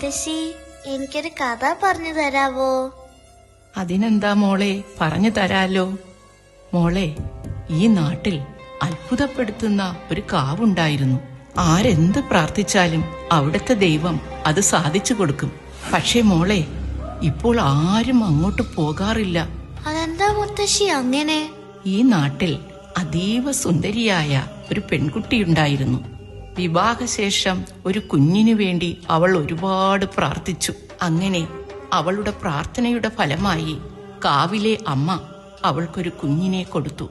മുത്തശ്ശി എനിക്കൊരു കഥ പറഞ്ഞു തരാവോ? അതിനെന്താ മോളെ? പറഞ്ഞു തരാലോ. മോളെ ഈ നാട്ടിൽ അത്ഭുതപ്പെടുത്തുന്ന ഒരു കാവുണ്ടായിരുന്നു. ആരെന്ത് പ്രാർത്ഥിച്ചാലും അവിടുത്തെ ദൈവം അത് സാധിച്ചു കൊടുക്കും. പക്ഷേ മോളെ ഇപ്പോൾ ആരും അങ്ങോട്ട് പോകാറില്ല. അതെന്താ മുത്തശ്ശി അങ്ങനെ? ഈ നാട്ടിൽ അതീവ സുന്ദരിയായ ഒരു പെൺകുട്ടിയുണ്ടായിരുന്നു. വിവാഹശേഷം ഒരു കുഞ്ഞിനു വേണ്ടി അവൾ ഒരുപാട് പ്രാർത്ഥിച്ചു. അങ്ങനെ അവളുടെ പ്രാർത്ഥനയുടെ ഫലമായി കാവിലെ അമ്മ അവൾക്കൊരു കുഞ്ഞിനെ കൊടുത്തു.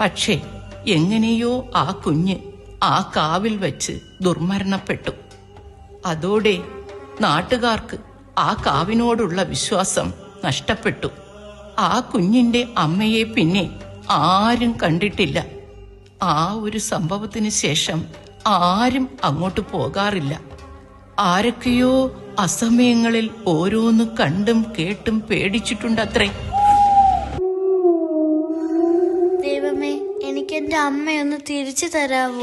പക്ഷേ എങ്ങനെയോ ആ കുഞ്ഞ് ആ കാവിൽ വച്ച് ദുർമരണപ്പെട്ടു. അതോടെ നാട്ടുകാർക്ക് ആ കാവിനോടുള്ള വിശ്വാസം നഷ്ടപ്പെട്ടു. ആ കുഞ്ഞിന്റെ അമ്മയെ പിന്നെ ആരും കണ്ടിട്ടില്ല. ആ ഒരു സംഭവത്തിന് ശേഷം ആരും അങ്ങോട്ട് പോകാറില്ല. ആരൊക്കെയോ അസമയങ്ങളിൽ ഓരോന്ന് കണ്ടും കേട്ടും പേടിച്ചിട്ടുണ്ടത്രേ. ദൈവമേ എനിക്ക് എന്റെ അമ്മയൊന്ന് തിരിച്ചു തരാവോ?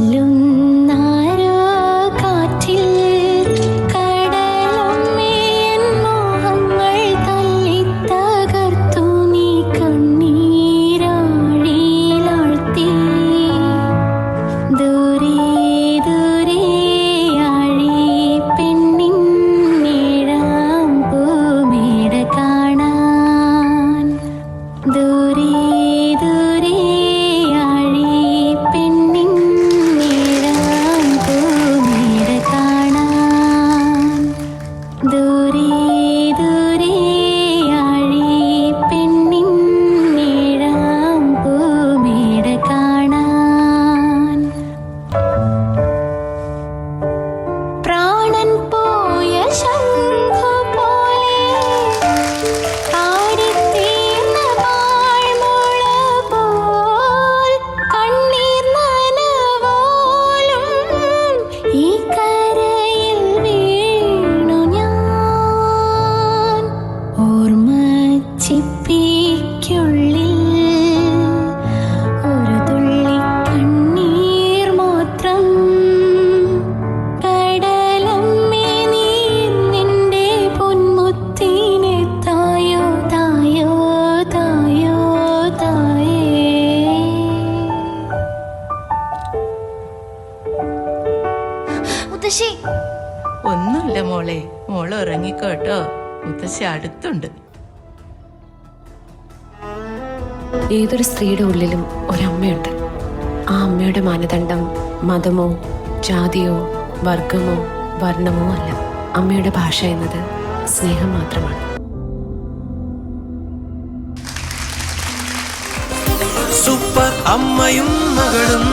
Duh. മോളെ മോൾ ഇറങ്ങിക്കോട്ടോ മുത്തശ്ശി അടുത്തുണ്ട്. ഏതൊരു സ്ത്രീയുടെ ഉള്ളിലും ഒരമ്മയുണ്ട്. ആ അമ്മയുടെ മാനദണ്ഡം മതമോ ജാതിയോ വർഗമോ വർണമോ അല്ല. അമ്മയുടെ ഭാഷ എന്നത് സ്നേഹം മാത്രമാണ്. സൂപ്പർ അമ്മയും മകളും